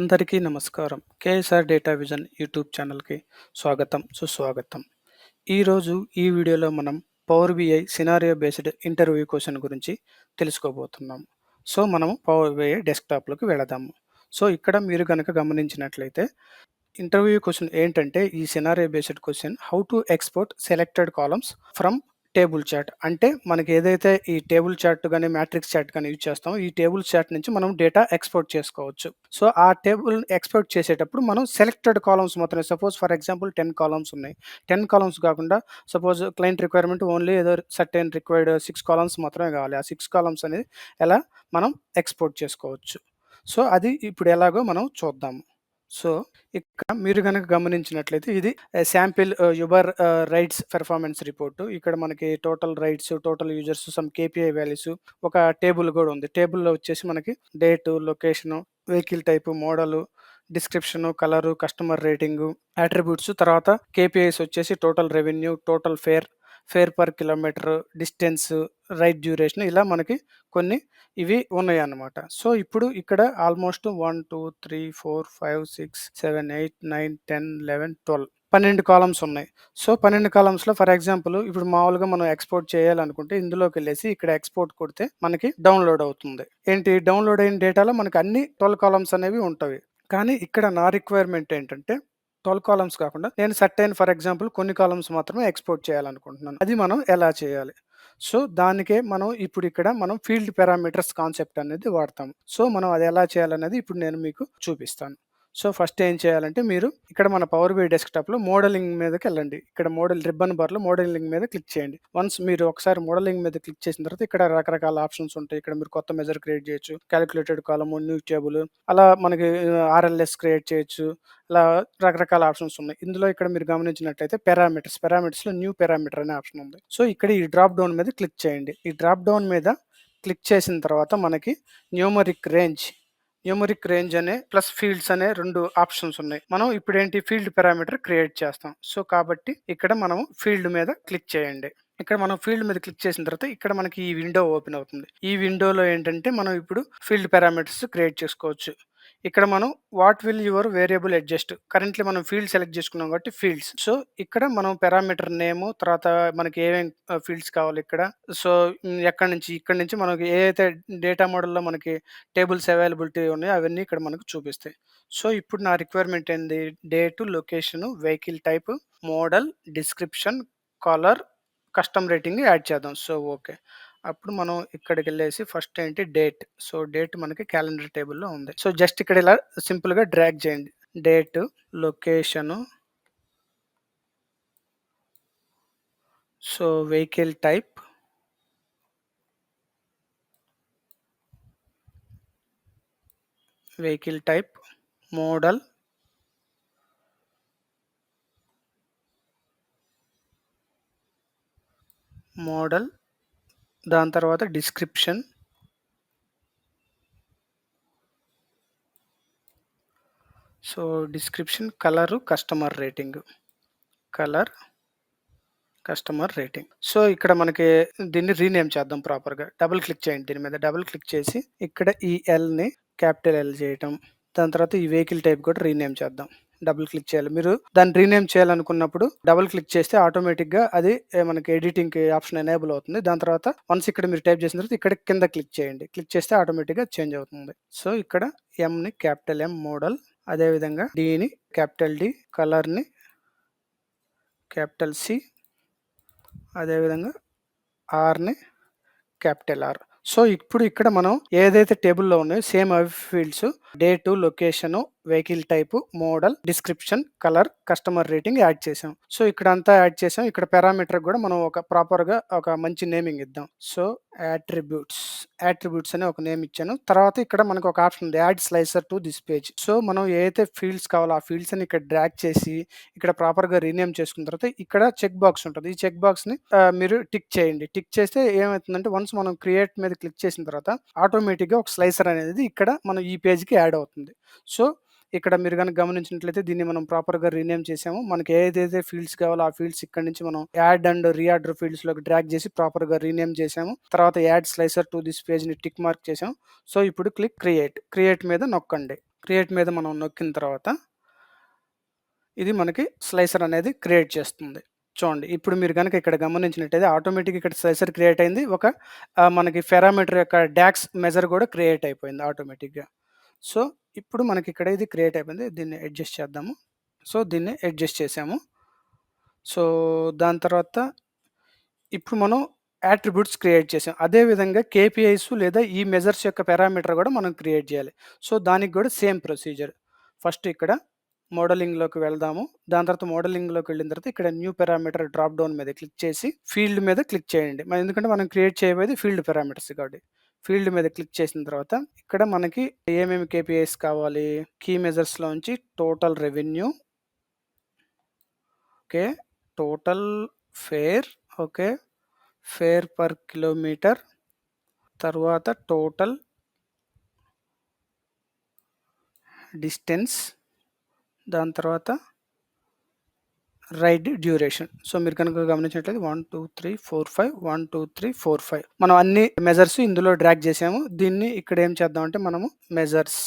అందరికీ నమస్కారం. KSR data vision YouTube ఛానల్‌కి స్వాగతం, సుస్వాగతం. ఈరోజు ఈ వీడియోలో మనం power BI scenario based interview question గురించి తెలుసుకోబోతున్నాం. సో, మనము పవర్ బిఐ డెస్క్‌టాప్‌లోకి వెళదాము. సో, ఇక్కడ మీరు కనుక గమనించినట్లయితే ఇంటర్వ్యూ క్వశ్చన్ ఏంటంటే ఈ scenario based question how to export selected columns from table chart. అంటే మనకి ఏదైతే ఈ టేబుల్ చార్ట్ కానీ మ్యాట్రిక్స్ చార్ట్ కానీ యూజ్ చేస్తామో ఈ టేబుల్ చార్ట్ నుంచి మనం డేటా ఎక్స్‌పోర్ట్ చేసుకోవచ్చు. సో, ఆ టేబుల్ ఎక్స్‌పోర్ట్ చేసేటప్పుడు మనం సెలెక్టెడ్ కాలమ్స్ మాత్రమే సపోజ్ ఫర్ ఎగ్జాంపుల్ 10 కాలమ్స్ ఉన్నాయి. 10 కాలమ్స్ కాకుండా సపోజ్ క్లయింట్ రిక్వైర్మెంట్ ఓన్లీ ఏదో సర్టెన్ రిక్వైర్డ్ సిక్స్ కాలమ్స్ మాత్రమే కావాలి. ఆ సిక్స్ కాలమ్స్ అనేది ఎలా మనం ఎక్స్‌పోర్ట్ చేసుకోవచ్చు. సో, అది ఇప్పుడు ఎలాగో మనం చూద్దాము. సో, ఇక్కడ మీరు గనక గమనించినట్లయితే ఇది sample Uber rides performance report. ఇక్కడ మనకి total rides, total users, some KPI values ఒక టేబుల్ కూడా ఉంది. టేబుల్‌లో వచ్చేసి మనకి date, location, vehicle type, model, description, colour, customer rating, attributes తర్వాత కేపీఐస్ వచ్చేసి total revenue, total fare, fare per kilometre, distance, ride duration ఇలా మనకి కొన్ని ఇవి ఉన్నాయన్నమాట. సో, ఇప్పుడు ఇక్కడ almost one two three four five six seven eight nine ten eleven twelve పన్నెండు కాలమ్స్ ఉన్నాయి. సో, 12 కాలమ్స్‌లో ఫర్ ఎగ్జాంపుల్ ఇప్పుడు మామూలుగా మనం ఎక్స్‌పోర్ట్ చేయాలనుకుంటే ఇందులోకి వెళ్ళేసి ఇక్కడ ఎక్స్‌పోర్ట్ కొడితే మనకి డౌన్‌లోడ్ అవుతుంది. ఏంటి డౌన్‌లోడ్ అయిన డేటాలో మనకి అన్ని 12 కాలమ్స్ అనేవి ఉంటాయి కానీ ఇక్కడ నా రిక్వైర్మెంట్ ఏంటంటే 12 కాలమ్స్ కాకుండా నేను సర్టైన్ ఫర్ ఎగ్జాంపుల్ కొన్ని కాలమ్స్ మాత్రమే ఎక్స్‌పోర్ట్ చేయాలనుకుంటున్నాను. అది మనం ఎలా చేయాలి? సో, దానికే మనం ఇప్పుడు ఇక్కడ మనం ఫీల్డ్ పారామీటర్స్ కాన్సెప్ట్ అనేది వాడతాము. సో, మనం అది ఎలా చేయాలనేది ఇప్పుడు నేను మీకు చూపిస్తాను. సో, ఫస్ట్ ఏం చేయాలంటే మీరు ఇక్కడ మన పవర్ బీ డెస్క్‌టాప్‌లో మోడలింగ్ మీదకి వెళ్ళండి ఇక్కడ మోడల్ రిబ్బన్ బార్‌లో మోడలింగ్ మీద క్లిక్ చేయండి. వన్స్ మీరు ఒకసారి మోడలింగ్ మీద క్లిక్ చేసిన తర్వాత ఇక్కడ రకరకాల ఆప్షన్స్ ఉంటాయి. ఇక్కడ మీరు కొత్త మెజర్ క్రియేట్ చేయొచ్చు. క్యాలిక్యులేటెడ్ కాలము, న్యూ టేబుల్ అలా మనకి ఆర్ఎల్ఎస్ క్రియేట్ చేయొచ్చు. ఇలా రకరకాల ఆప్షన్స్ ఉన్నాయి. ఇందులో ఇక్కడ మీరు గమనించినట్లయితే పారామీటర్స్, పారామీటర్స్‌లో న్యూ పారామీటర్ అనే ఆప్షన్ ఉంది. సో, ఇక్కడ ఈ డ్రాప్ డౌన్ మీద క్లిక్ చేయండి. ఈ డ్రాప్ డౌన్ మీద క్లిక్ చేసిన తర్వాత మనకి న్యూమరిక్ రేంజ్, న్యూమరిక్ రేంజ్ అనే ప్లస్ ఫీల్డ్స్ అనే రెండు ఆప్షన్స్ ఉన్నాయి. మనం ఇప్పుడేంటి ఫీల్డ్ పారామీటర్ క్రియేట్ చేస్తాం. సో, కాబట్టి ఇక్కడ మనం ఫీల్డ్ మీద క్లిక్ చేయండి. ఇక్కడ మనం ఫీల్డ్ మీద క్లిక్ చేసిన తర్వాత ఇక్కడ మనకి ఈ విండో ఓపెన్ అవుతుంది. ఈ విండోలో ఏంటంటే మనం ఇప్పుడు ఫీల్డ్ పారామీటర్స్ క్రియేట్ చేసుకోవచ్చు. ఇక్కడ మనం what will your variable adjust currently మనం ఫీల్డ్ సెలెక్ట్ చేసుకున్నాం కాబట్టి ఫీల్డ్స్. సో, ఇక్కడ మనం పారామీటర్ నేమ్ తర్వాత మనకి ఏమేం ఫీల్డ్స్ కావాలి ఇక్కడ. సో, ఎక్కడి నుంచి ఇక్కడ నుంచి మనకి ఏ అయితే డేటా మోడల్‌లో మనకి టేబుల్స్ అవైలబిలిటీ ఉన్నాయో అవన్నీ ఇక్కడ మనకు చూపిస్తాయి. సో, ఇప్పుడు నా రిక్వైర్మెంట్ ఏంది date, location, vehicle type, model, description, colour, custom rating add చేద్దాం. So, okay. అప్పుడు మనం ఇక్కడికెళ్ళేసి ఫస్ట్ ఏంటి డేట్. సో, డేట్ మనకి క్యాలెండర్ టేబుల్‌లో ఉంది. సో, జస్ట్ ఇక్కడ ఇలా సింపుల్‌గా డ్రాగ్ చేయండి. Date location so, vehicle type vehicle type, model model దాని తర్వాత description so, description, colour, customer rating. Colour, customer rating. So, ఇక్కడ మనకి దీన్ని రీనేమ్ చేద్దాం ప్రాపర్‌గా. డబుల్ క్లిక్ చేయండి దీని మీద. డబుల్ క్లిక్ చేసి ఇక్కడ ఈ ఎల్‌ని క్యాపిటల్ ఎల్ చేయటం. దాని తర్వాత ఈ వెహికల్ టైప్ కూడా రీనేమ్ చేద్దాం. డబుల్ క్లిక్ చేయాలి. మీరు దాన్ని రీనేమ్ చేయాలనుకున్నప్పుడు డబుల్ క్లిక్ చేస్తే ఆటోమేటిక్‌గా అది మనకి ఎడిటింగ్ ఆప్షన్ ఎనేబుల్ అవుతుంది. దాని తర్వాత వన్స్ ఇక్కడ మీరు టైప్ చేసిన తర్వాత ఇక్కడ కింద క్లిక్ చేయండి. క్లిక్ చేస్తే ఆటోమేటిక్‌గా చేంజ్ అవుతుంది. సో, ఇక్కడ ఎంని క్యాపిటల్ ఎం మోడల్ అదేవిధంగా డీని క్యాపిటల్ డి, కలర్‌ని క్యాపిటల్ సి అదేవిధంగా ఆర్‌ని క్యాపిటల్ ఆర్. సో, ఇప్పుడు ఇక్కడ మనం ఏదైతే టేబుల్‌లో ఉన్నాయో సేమ్ అవి fields date, location, vehicle type, model, description, colour, customer rating add చేసాం. సో, ఇక్కడంతా యాడ్ చేసాం. ఇక్కడ పారామీటర్ కూడా మనం ఒక ప్రాపర్‌గా ఒక మంచి నేమింగ్ ఇద్దాం. సో, యాట్రిబ్యూట్స్ యాట్రిబ్యూట్స్ అని ఒక నేమ్ ఇచ్చాను. తర్వాత ఇక్కడ మనకు ఒక ఆప్షన్ ఉంది add slicer to this page. So, మనం ఏదైతే ఫీల్డ్స్ కావాలో ఆ ఫీల్డ్స్‌ని ఇక్కడ డ్రాక్ చేసి ఇక్కడ ప్రాపర్‌గా రీనేమ్ చేసుకున్న తర్వాత ఇక్కడ చెక్ బాక్స్ ఉంటుంది ఈ చెక్ బాక్స్‌ని మీరు టిక్ చేయండి. టిక్ చేస్తే ఏమవుతుందంటే వన్స్ మనం క్రియేట్ మీద క్లిక్ చేసిన తర్వాత ఆటోమేటిక్‌గా ఒక స్లైసర్ అనేది ఇక్కడ మనం ఈ పేజ్‌కి యాడ్ అవుతుంది. సో, ఇక్కడ మీరు కనుక గమనించినట్లయితే దీన్ని మనం ప్రాపర్‌గా రీనేమ్ చేసాము. మనకి ఏదైతే ఫీల్డ్స్ కావాలో ఆ ఫీల్డ్స్ ఇక్కడ నుంచి మనం యాడ్ అండ్ రీఆర్డర్ ఫీల్డ్స్‌లోకి డ్రాగ్ చేసి ప్రాపర్‌గా రీనేమ్ చేసాము. తర్వాత యాడ్ స్లైసర్ టు దిస్ పేజ్‌ని టిక్ మార్క్ చేసాము సో, ఇప్పుడు క్లిక్ క్రియేట్. క్రియేట్ మీద నొక్కండి. క్రియేట్ మీద మనం నొక్కిన తర్వాత ఇది మనకి స్లైసర్ అనేది క్రియేట్ చేస్తుంది చూడండి ఇప్పుడు మీరు కనుక ఇక్కడ గమనించినట్టయితే ఆటోమేటిక్ ఇక్కడ స్లైసర్ క్రియేట్ అయింది ఒక మనకి ఫెరామీటర్ యొక్క డాక్స్ మెజర్ కూడా క్రియేట్ అయిపోయింది ఆటోమేటిక్గా సో ఇప్పుడు మనకి ఇక్కడ ఇది క్రియేట్ అయిపోయింది. దీన్ని అడ్జస్ట్ చేద్దాము. సో దీన్ని అడ్జస్ట్ చేసాము. సో దాని తర్వాత ఇప్పుడు మనం యాట్రిబ్యూట్స్ క్రియేట్ చేసాం. అదే విధంగా కేపీఐస్ లేదా ఈ మెజర్స్ యొక్క పారామీటర్ కూడా మనం క్రియేట్ చేయాలి. సో దానికి కూడా సేమ్ ప్రొసీజర్. ఫస్ట్ ఇక్కడ మోడలింగ్లోకి వెళ్దాము. దాని తర్వాత మోడలింగ్లోకి వెళ్ళిన తర్వాత ఇక్కడ న్యూ పారామీటర్ డ్రాప్ డౌన్ మీద క్లిక్ చేసి ఫీల్డ్ మీద క్లిక్ చేయండి. మరి ఎందుకంటే మనం క్రియేట్ చేయబోయేది ఫీల్డ్ పారామీటర్స్ కాబట్టి. ఫీల్డ్ మీద క్లిక్ చేసిన తర్వాత ఇక్కడ మనకి ఏమేమి కేపీఐస్ కావాలి? Key మెజర్స్లోంచి total revenue okay total fare okay fare per kilometre తర్వాత టోటల్ డిస్టెన్స్ దాని తర్వాత రైడ్ డ్యూరేషన్. సో మీరు కనుక గమనించినట్లయితే one two three four five one two three four five. మనం అన్ని మెజర్స్ ఇందులో డ్రాక్ చేసాము. దీన్ని ఇక్కడ ఏం చేద్దామంటే మనము మెజర్స్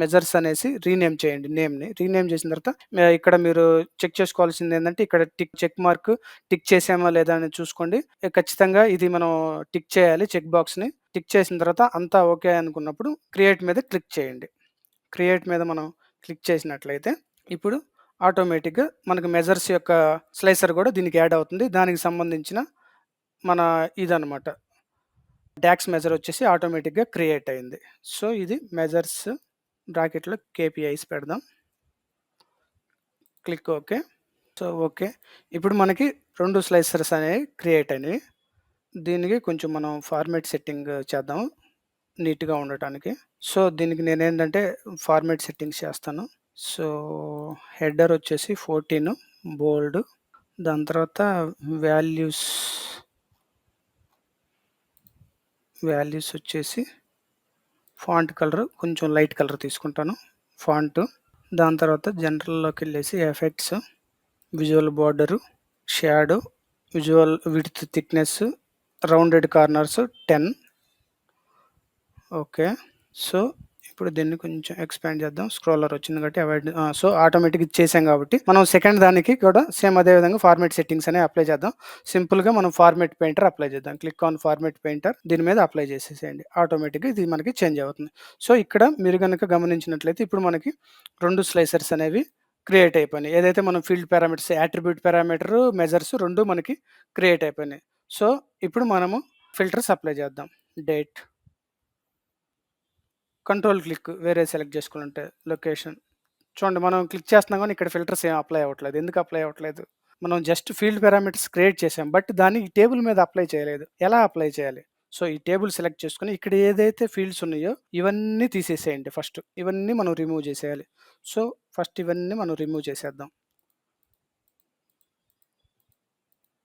మెజర్స్ అనేసి రీనేమ్ చేయండి నేమ్ని. రీనేమ్ చేసిన తర్వాత ఇక్కడ మీరు చెక్ చేసుకోవాల్సింది ఏంటంటే ఇక్కడ టిక్ చెక్ మార్క్ టిక్ చేసామా లేదా అని చూసుకోండి. ఖచ్చితంగా ఇది మనం టిక్ చేయాలి చెక్ బాక్స్ని. టిక్ చేసిన తర్వాత అంతా ఓకే అనుకున్నప్పుడు క్రియేట్ మీద క్లిక్ చేయండి. క్రియేట్ మీద మనం క్లిక్ చేసినట్లయితే ఇప్పుడు ఆటోమేటిక్గా మనకు మెజర్స్ యొక్క స్లైసర్ కూడా దీనికి యాడ్ అవుతుంది. దానికి సంబంధించిన మన ఇదనమాట డాక్స్ మెజర్ వచ్చేసి ఆటోమేటిక్గా క్రియేట్ అయింది. సో ఇది మెజర్స్ బ్రాకెట్లో కేపీఐస్ పెడదాం. Click okay. So okay. ఇప్పుడు మనకి రెండు స్లైసర్స్ అనేవి క్రియేట్ అయినాయి. దీనికి కొంచెం మనం ఫార్మేట్ సెట్టింగ్ చేద్దాం నీట్గా ఉండటానికి. సో దీనికి నేనేంటంటే ఫార్మేట్ సెట్టింగ్స్ చేస్తాను. సో హెడర్ వచ్చేసి ఫోర్టీన్ బోల్డ్. దాని తర్వాత వాల్యూస్ వాల్యూస్ వచ్చేసి ఫాంట్ కలర్ కొంచెం లైట్ కలర్ తీసుకుంటాను ఫాంట్. దాని తర్వాత జనరల్లోకి వెళ్ళేసి effects visual border shadow visual width thickness rounded corners ten. Okay. So ఇప్పుడు దీన్ని కొంచెం ఎక్స్పాండ్ చేద్దాం. స్క్రోలర్ వచ్చింది కాబట్టి అవాయిడ్ సో ఆటోమేటిక్ చేసాం కాబట్టి మనం సెకండ్ దానికి కూడా సేమ్ అదే విధంగా ఫార్మేట్ సెట్టింగ్స్ అనేవి అప్లై చేద్దాం. సింపుల్గా మనం ఫార్మేట్ పెయింటర్ అప్లై చేద్దాం. క్లిక్ ఆన్ ఫార్మేట్ పెయింటర్ దీని మీద అప్లై చేసేసేయండి. ఆటోమేటిక్గా ఇది మనకి చేంజ్ అవుతుంది. సో ఇక్కడ మీరు కనుక గమనించినట్లయితే ఇప్పుడు మనకి రెండు స్లైసర్స్ అనేవి క్రియేట్ అయిపోయినాయి. ఏదైతే మనం field parameters attribute parameter measures రెండు మనకి క్రియేట్ అయిపోయినాయి. సో ఇప్పుడు మనము ఫిల్టర్స్ అప్లై చేద్దాం. డేట్ కంట్రోల్ క్లిక్ వేరే సెలెక్ట్ చేసుకుంటే లొకేషన్ చూడండి మనం క్లిక్ చేస్తున్నాం కానీ ఇక్కడ ఫిల్టర్స్ ఏం అప్లై అవ్వట్లేదు. ఎందుకు అప్లై అవ్వట్లేదు? మనం జస్ట్ ఫీల్డ్ పారామీటర్స్ క్రియేట్ చేసాం. బట్ దాన్ని ఈ టేబుల్ మీద అప్లై చేయలేదు. ఎలా అప్లై చేయాలి? సో ఈ టేబుల్ సెలెక్ట్ చేసుకుని ఇక్కడ ఏదైతే ఫీల్డ్స్ ఉన్నాయో ఇవన్నీ తీసేసేయండి ఫస్ట్ ఇవన్నీ మనం రిమూవ్ చేసేయాలి. సో ఫస్ట్ ఇవన్నీ మనం రిమూవ్ చేసేద్దాం.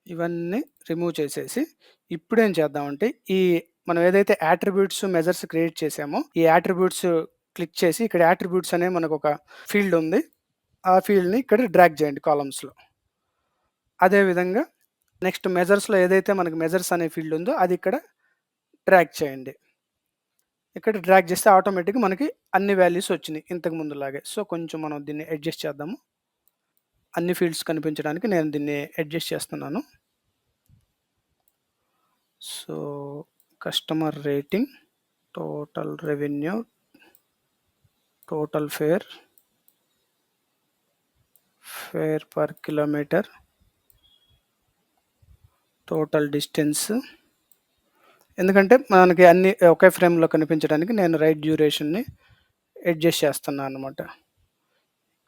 ఇవన్నీ రిమూవ్ చేసేసి ఇప్పుడు ఏం చేద్దామంటే ఈ మనం ఏదైతే యాట్రిబ్యూట్స్ మెజర్స్ క్రియేట్ చేసామో ఈ యాట్రిబ్యూట్స్ క్లిక్ చేసి ఇక్కడ యాట్రిబ్యూట్స్ అనే మనకు ఒక ఫీల్డ్ ఉంది. ఆ ఫీల్డ్ని ఇక్కడ డ్రాగ్ చేయండి కాలమ్స్లో అదేవిధంగా నెక్స్ట్ మెజర్స్లో ఏదైతే మనకు మెజర్స్ అనే ఫీల్డ్ ఉందో అది ఇక్కడ డ్రాగ్ చేయండి. ఇక్కడ డ్రాగ్ చేస్తే ఆటోమేటిక్గా మనకి అన్ని వాల్యూస్ వచ్చినాయి ఇంతకు ముందులాగే సో కొంచెం మనం దీన్ని అడ్జస్ట్ చేద్దాము. అన్ని ఫీల్డ్స్ కనిపించడానికి నేను దీన్ని అడ్జస్ట్ చేస్తున్నాను. So customer rating total revenue total fare fare per kilometre total distance ఎందుకంటే మనకి అన్ని ఒకే ఫ్రేమ్లో కనిపించడానికి నేను రైట్ డ్యూరేషన్ని అడ్జస్ట్ చేస్తున్నాను అనమాట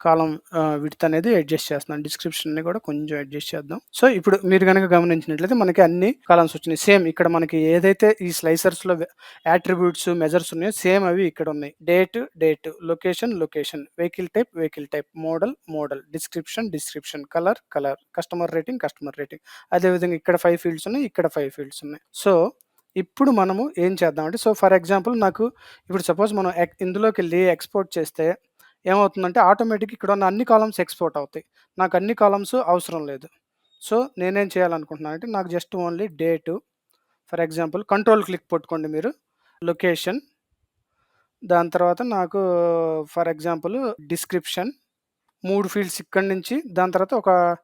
కాలం విడ్త్ అనేది అడ్జస్ట్ చేస్తున్నాను. డిస్క్రిప్షన్ని కూడా కొంచెం అడ్జస్ట్ చేద్దాం. సో ఇప్పుడు మీరు కనుక గమనించినట్లయితే మనకి అన్ని కాలమ్స్ వచ్చినాయి. సేమ్ ఇక్కడ మనకి ఏదైతే ఈ స్లైసర్స్లో యాట్రిబ్యూట్స్ మెజర్స్ ఉన్నాయో సేమ్ అవి ఇక్కడ ఉన్నాయి. Date date location location vehicle type vehicle type model model description description colour colour customer rating customer rating. అదేవిధంగా ఇక్కడ ఫైవ్ ఫీల్డ్స్ ఉన్నాయి ఇక్కడ ఫైవ్ ఫీల్డ్స్ ఉన్నాయి. సో ఇప్పుడు మనము ఏం చేద్దామంటే సో ఫర్ ఎగ్జాంపుల్ నాకు ఇప్పుడు సపోజ్ మనం ఎక్- ఇందులోకి వెళ్ళి ఎక్స్పోర్ట్ చేస్తే ఏమవుతుందంటే ఆటోమేటిక్ ఇక్కడ ఉన్న అన్ని కాలమ్స్ ఎక్స్పోర్ట్ అవుతాయి. నాకు అన్ని కాలమ్స్ అవసరం లేదు. సో నేనేం చేయాలనుకుంటున్నాను అంటే నాకు just only date. For example control click పట్టుకోండి మీరు. లొకేషన్. దాని తర్వాత నాకు ఫర్ ఎగ్జాంపుల్ డిస్క్రిప్షన్. మూడు ఫీల్డ్స్ ఇక్కడి నుంచి దాని తర్వాత ఒక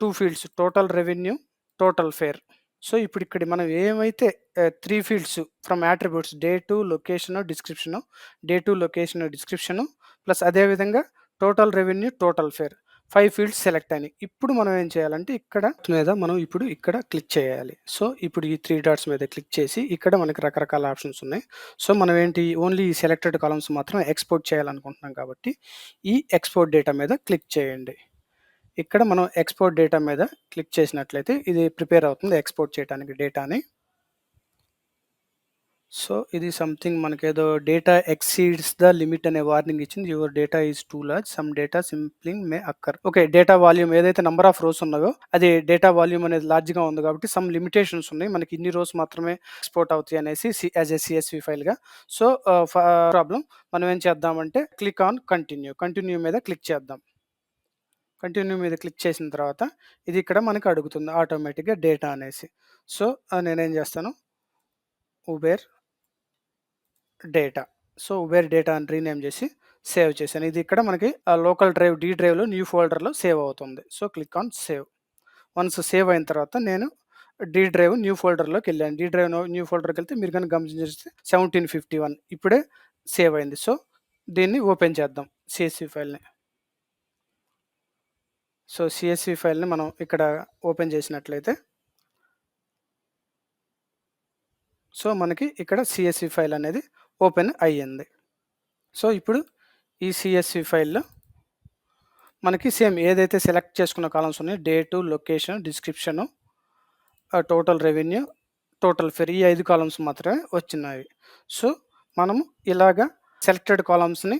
two fields total revenue, total fare. So, ఇప్పుడు ఇక్కడ మనం ఏమైతే three fields from attributes date location, description. Date, location description plus అదేవిధంగా total revenue, total fare five fields select అయినాయి. ఇప్పుడు మనం ఏం చేయాలంటే ఇక్కడ మీద మనం ఇప్పుడు ఇక్కడ క్లిక్ చేయాలి. సో, ఇప్పుడు ఈ త్రీ డాట్స్ మీద క్లిక్ చేసి ఇక్కడ మనకి రకరకాల ఆప్షన్స్ ఉన్నాయి. సో, మనం ఏంటి ఓన్లీ ఈ సెలెక్టెడ్ కాలమ్స్ మాత్రమే ఎక్స్‌పోర్ట్ చేయాలనుకుంటున్నాం కాబట్టి ఈ ఎక్స్‌పోర్ట్ డేటా మీద క్లిక్ చేయండి. ఇక్కడ మనం ఎక్స్‌పోర్ట్ డేటా మీద క్లిక్ చేసినట్లయితే ఇది ప్రిపేర్ అవుతుంది ఎక్స్‌పోర్ట్ చేయడానికి డేటాని. సో, ఇది సంథింగ్ మనకేదో డేటా ఎక్సీడ్స్ ద లిమిట్ అనే వార్నింగ్ ఇచ్చింది. Your data is too large. Some data sampling may occur. Okay. Data volume ఏదైతే నంబర్ ఆఫ్ రోస్ ఉన్నాయో అది డేటా వాల్యూమ్ అనేది లార్జ్‌గా ఉంది కాబట్టి సమ్ లిమిటేషన్స్ ఉన్నాయి. మనకి ఇన్ని రోస్ మాత్రమే ఎక్స్‌పోర్ట్ అవుతాయి అనేసి యాజ్ ఎ సీఎస్‌వి ఫైల్‌గా. సో, ప్రాబ్లం ఫ ప్రాబ్లమ్ మనం ఏం చేద్దామంటే క్లిక్ ఆన్ కంటిన్యూ. కంటిన్యూ మీద క్లిక్ చేద్దాం. కంటిన్యూ మీద క్లిక్ చేసిన తర్వాత ఇది ఇక్కడ మనకి అడుగుతుంది ఆటోమేటిక్‌గా డేటా అనేసి. సో, uh, నేనేం చేస్తాను ఉబేర్ డేటా. సో, వేరే డేటా అని రీనేమ్ చేసి సేవ్ చేశాను. ఇది ఇక్కడ మనకి లోకల్ డ్రైవ్ డి డ్రైవ్‌లో న్యూ ఫోల్డర్‌లో సేవ్ అవుతుంది. So, click on save. Once save అయిన తర్వాత నేను డి డ్రైవ్ న్యూ ఫోల్డర్లోకి వెళ్ళాను డి డ్రైవ్ న్యూ ఫోల్డర్కి వెళ్తే మీరు గనుక గమనించిస్తే 1751 ఇప్పుడే సేవ్ అయింది. సో, దీన్ని ఓపెన్ చేద్దాం సిఎస్సి ఫైల్‌ని. సో, సిఎస్సి ఫైల్‌ని మనం ఇక్కడ ఓపెన్ చేసినట్లయితే సో, మనకి ఇక్కడ సిఎస్సి ఫైల్ అనేది ఓపెన్ అయ్యింది. సో, ఇప్పుడు ఈ సిఎస్సి ఫైల్‌లో మనకి సేమ్ ఏదైతే సెలెక్ట్ చేసుకున్న కాలమ్స్ ఉన్నాయో date, location, description, total revenue, total fare ఈ ఐదు కాలమ్స్ మాత్రమే వచ్చినాయి. సో, మనము ఇలాగా సెలెక్టెడ్ కాలమ్స్‌ని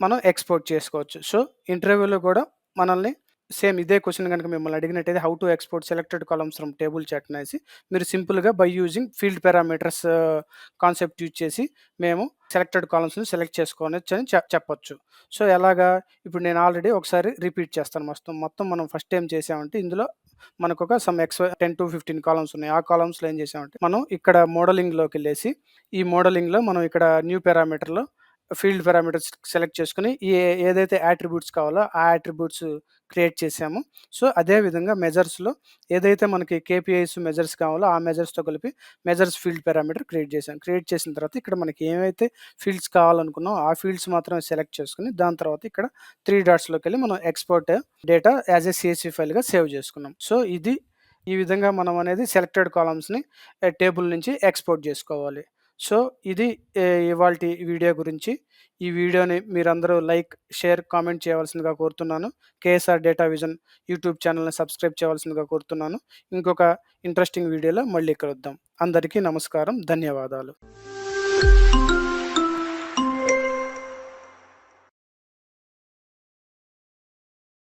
మనం ఎక్స్‌పోర్ట్ చేసుకోవచ్చు. సో, ఇంటర్వ్యూలో కూడా మనల్ని సేమ్ ఇదే క్వశ్చన్ కనుక మిమ్మల్ని అడిగినట్టయితే how to export selected columns from table chart అనేసి మీరు సింపుల్‌గా by using field parameters concept use చేసి మేము సెలెక్టెడ్ కాలమ్స్‌ని సెలెక్ట్ చేసుకోవచ్చు అని చెప్పొచ్చు. సో, ఎలాగా ఇప్పుడు నేను ఆల్రెడీ ఒకసారి రిపీట్ చేస్తాను మొత్తం. మొత్తం మనం ఫస్ట్ ఏం చేసామంటే ఇందులో మనకొక సమ్ ఎక్స్ 10-15 కాలమ్స్ ఉన్నాయి. ఆ కాలమ్స్‌లో ఏం చేసామంటే మనం ఇక్కడ మోడలింగ్లోకి వెళ్ళేసి ఈ మోడలింగ్‌లో మనం ఇక్కడ న్యూ పారామీటర్‌లో ఫీల్డ్ పారామీటర్స్ సెలెక్ట్ చేసుకొని ఏ ఏదైతే యాట్రిబ్యూట్స్ కావాలో ఆ యాట్రిబ్యూట్స్ క్రియేట్ చేసాము. సో, అదే విధంగా మెజర్స్‌లో ఏదైతే మనకి కేపీఐస్ మెజర్స్ కావాలో ఆ మెజర్స్‌తో కలిపి మెజర్స్ ఫీల్డ్ పారామీటర్ క్రియేట్ చేసాం క్రియేట్ చేసిన తర్వాత ఇక్కడ మనకి ఏమైతే ఫీల్డ్స్ కావాలనుకున్నామో ఆ ఫీల్డ్స్ మాత్రమే సెలెక్ట్ చేసుకుని దాని తర్వాత ఇక్కడ 3 డాట్స్‌లోకెళ్ళి మనం export data as a CSV ఫైల్‌గా save చేసుకున్నాం. సో, ఇది ఈ విధంగా మనం అనేది సెలెక్టెడ్ కాలమ్స్‌ని టేబుల్ నుంచి ఎక్స్‌పోర్ట్ చేసుకోవాలి. సో, ఇది ఇవాళ వీడియో గురించి. ఈ వీడియోని మీరందరూ లైక్, షేర్, కామెంట్ చేయవలసిందిగా కోరుతున్నాను. కేఎస్ఆర్ డేటా విజన్ యూట్యూబ్ ఛానల్ని సబ్స్క్రైబ్ చేయవలసిందిగా కోరుతున్నాను. ఇంకొక ఇంట్రెస్టింగ్ వీడియోలో మళ్ళీ కలుద్దాం. అందరికీ నమస్కారం. ధన్యవాదాలు.